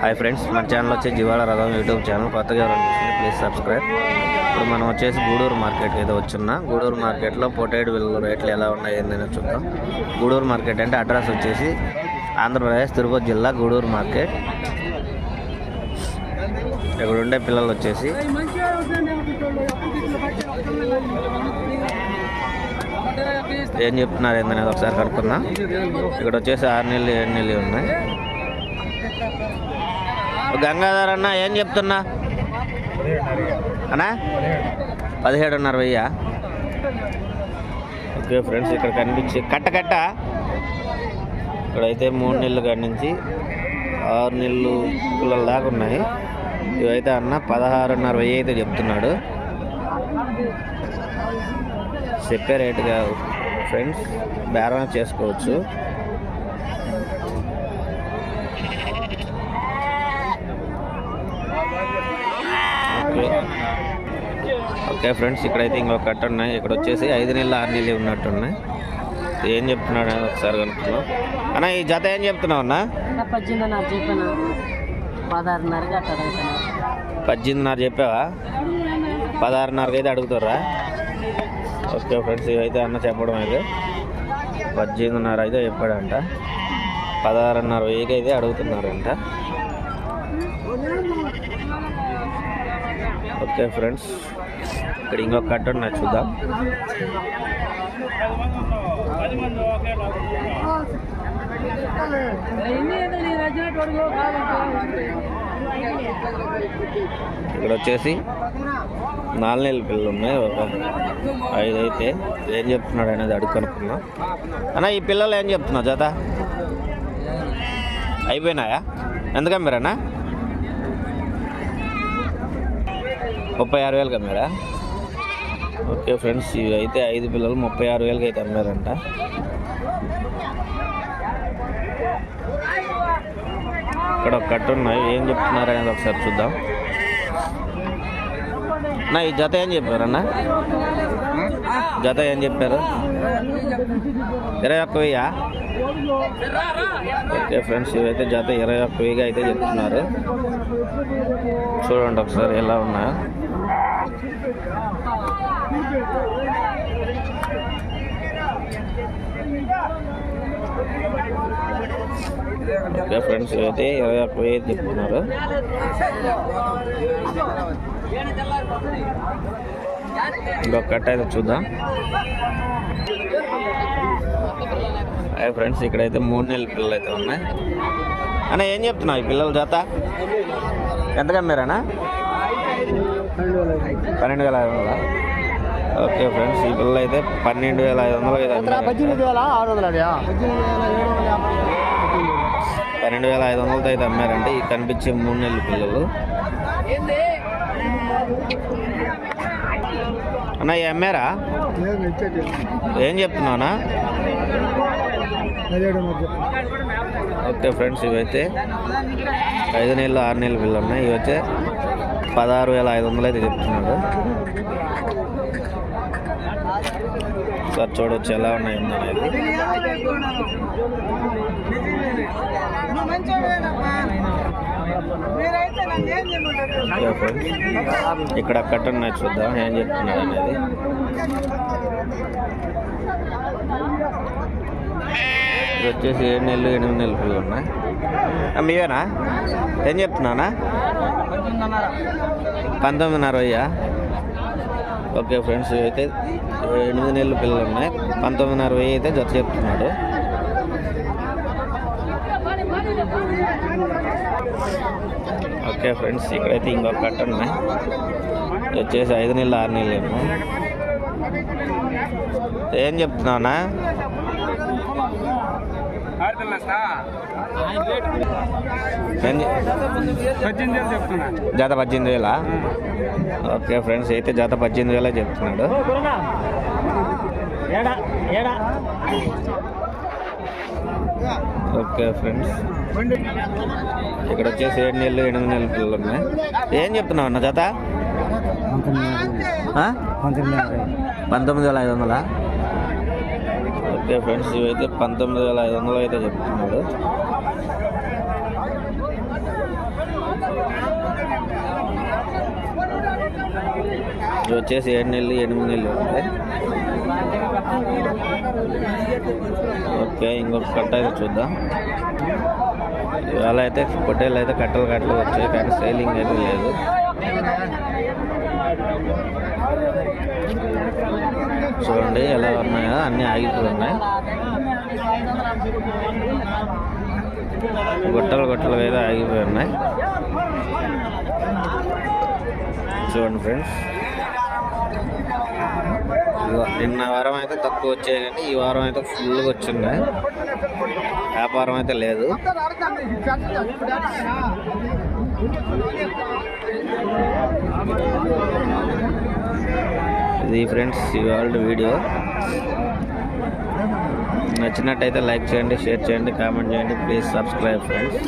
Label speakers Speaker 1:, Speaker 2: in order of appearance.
Speaker 1: Hi friends మన channel వచ్చి జీవాల రథం యూట్యూబ్ ఛానల్. కొత్తగా ఎవరైనా ప్లీజ్ సబ్స్క్రైబ్ ఇప్పుడు మనం వచ్చేసి గూడూరు మార్కెట్ ఏదో వచ్చున్నా గూడూరు మార్కెట్లో పొటాటో బిల్లు రేట్లు ఎలా ఉన్నాయి నేను చూద్దాం. గూడూరు మార్కెట్ అంటే అడ్రస్ వచ్చేసి ఆంధ్రప్రదేశ్ తిరుపతి జిల్లా గూడూరు మార్కెట్. ఇక్కడ ఉండే పిల్లలు వచ్చేసి. ఏం చెప్తున్నారు ఏందనేది ఒకసారి కనుక్కుందాం. ఇక్కడ వచ్చేసి ఆరు నెలలు ఏడు నెలలు ఉన్నాయి. గంగాధర్ అన్న ఏం చెప్తున్నా? అన్నా? పదిహేడున్నర వెయ్యా ఓకే ఫ్రెండ్స్ ఇక్కడ కనిపించి కట్ట కట్ట. ఇక్కడైతే మూడు నెలలు కాడి నుంచి ఆరు నెలలు పిల్లల దాకా ఉన్నాయి. ఇవైతే అన్న పదహారున్నర వెయ్యి అయితే చెప్తున్నాడు. చెప్పే రేటుగా ఫ్రెండ్స్ బేరం చేసుకోవచ్చు. ఓకే ఓకే ఫ్రెండ్స్ ఇక్కడైతే ఇంకొక కట్ట ఉన్నాయి. ఇక్కడ వచ్చేసి ఐదు నెలలు ఆరు నెలలు ఉన్నట్టున్నాయి. ఏం చెప్తున్నాడు ఒకసారి కనుక్కున్నాం అన్న ఈ జత ఏం చెప్తున్నావు అన్న?
Speaker 2: పద్దెనిమిదిన్నర
Speaker 1: చెప్పావా? పదహారున్నరకి అయితే అడుగుతారా? ఓకే ఫ్రెండ్స్ ఇవైతే అన్న చెప్పడం అయితే. పద్దెనిమిదిన్నర అయితే చెప్పాడంట. పదహారున్నర వెయ్యికి అయితే అడుగుతున్నారంట. ఓకే ఫ్రెండ్స్ ఇక్కడ ఇంకొక కట్ట ఉన్నాయి చూద్దాం. ఇక్కడ వచ్చేసి నాలుగు నెలల పిల్లలు ఉన్నాయి ఒక ఐదు అయితే. ఏం చెప్తున్నాడు అనేది అడుగు కనుక్కున్నాం అన్న ఈ పిల్లలు ఏం చెప్తున్నావు జత? అయిపోయినాయా? ఎందుకమ్మారన్నా? ముప్పై ఆరు వేలు అమ్మారా ఓకే ఫ్రెండ్స్ ఇవి అయితే ఐదు పిల్లలు ముప్పై ఆరు వేలకి అయితే అమ్మారంట. ఇక్కడ ఒక కట్టు ఉన్నాయి. ఏం చెప్తున్నారు అనేది ఒకసారి చూద్దాం. నా ఈ జత ఏం చెప్పారన్నా? జత ఏం చెప్పారు? ఇరవై ఒక్క వెయ్యా? ఓకే ఫ్రెండ్స్ ఇవైతే జత ఇరవై ఒక్క వెయ్యిగా అయితే చెప్తున్నారు. చూడండి ఒకసారి ఎలా ఉన్నాయో. ఓకే ఫ్రెండ్స్ అయితే ఇరవై ఒక్క వెయ్యి చెప్తున్నారు. ఇంకొక కట్ట అయితే చూద్దాం. అయ్యే ఫ్రెండ్స్ ఇక్కడైతే మూడు నెలల పిల్లలు అయితే ఉన్నాయి. అన్న ఏం చెప్తున్నావు ఈ పిల్లల జత? ఎంతగా మీరేనా పన్నెండు వేల ఐదు వందల? ఓకే ఫ్రెండ్స్ ఈ పిల్లలు అయితే పన్నెండు వేల ఐదు వందలు పన్నెండు వేల ఐదు వందలతో అయితే అమ్మారంటే ఈ కనిపించే మూడు నెలల పిల్లలు. అన్న ఈ అమ్మారా? ఏం చెప్తున్నావునా ఓకే ఫ్రెండ్స్ ఇవైతే ఐదు నెలలు ఆరు నెలల పిల్లలు ఉన్నాయి. ఇవైతే పదహారు వేల ఐదు వందలు అయితే చెప్తున్నాడు. సార్ చూడొచ్చు ఎలా ఉన్నాయి అనేది ఇక్కడ కట్ట చూద్దాం ఏం చెప్తున్నాడు అనేది. ఇది వచ్చేసి ఏడు నెలలు ఎనిమిది నెలలు పిల్లలు ఉన్నాయి. మీవేనా? ఏం చెప్తున్నానా? పంతొమ్మిదిన్నర అయ్యా ఓకే ఫ్రెండ్స్ అయితే ఎనిమిది నెలల పిల్లలు ఉన్నాయి. పంతొమ్మిదిన్నర వెయ్యి అయితే జత చెప్తున్నాడు. ఓకే ఫ్రెండ్స్ ఇక్కడైతే ఇంకొక కట్ట ఉన్నాయి. వచ్చేసి ఐదు నెలలు ఆరు నెలలు ఏమో ఏం చెప్తున్నావునా జత పద్దెనిమిది వేలా ఓకే ఫ్రెండ్స్ అయితే జత పద్దెనిమిది వేలే చెప్తున్నాడు. Okay friends. ఇక్కడ వచ్చేసి ఏడు నెలలు ఎనిమిది నెలల పిల్లలు ఉన్నాయి. ఏం చెప్తున్నావు అన్న జత? పంతొమ్మిది వేల ఐదు వందలా? ఓకే ఫ్రెండ్స్ ఇవైతే పంతొమ్మిది వేల ఐదు వందలు అయితే చెప్తున్నాడు. ఇది వచ్చేసి ఏడు నెలలు ఎనిమిది నెలలు ఉంటాయి ఓకే ఇంకొక కట్ట అయితే చూద్దాం. ఇవాళ అయితే పొట్టేళ్ళు అయితే కట్టలు కట్టలు వచ్చాయి కానీ సేలింగ్ అయితే లేదు. చూడండి ఎలా ఉన్నాయో అన్నీ ఆగిపోయి ఉన్నాయి. గుట్టలు గుట్టలు అయితే ఆగిపోయి ఉన్నాయి. చూడండి ఫ్రెండ్స్. నిన్న వారం అయితే తక్కువ వచ్చాయి కానీ ఈ వారం అయితే ఫుల్గా వచ్చింది. వ్యాపారం అయితే లేదు. ఇది ఫ్రెండ్స్ ఇవాళ వీడియో నచ్చినట్టయితే లైక్ చేయండి షేర్ చేయండి కామెంట్ చేయండి. Please subscribe friends